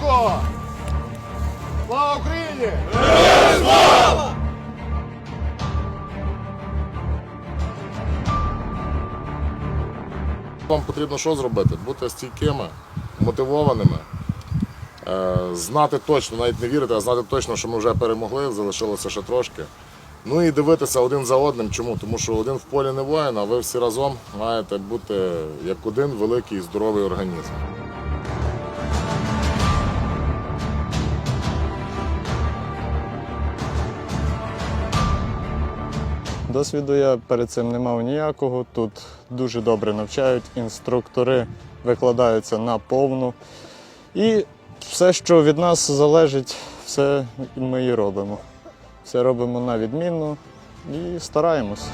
перемога! Слава Україні! Вам потрібно що зробити? Бути стійкими, мотивованими, е, знати точно, навіть не вірити, а знати точно, що ми вже перемогли, залишилося ще трошки. Ну і дивитися один за одним. Чому? Тому що один в полі не воїн, а ви всі разом маєте бути як один великий здоровий організм. Досвіду я перед цим не мав ніякого. Тут дуже добре навчають, інструктори викладаються на повну. І все, що від нас залежить, все ми і робимо. Все робимо на відмінно і стараємось.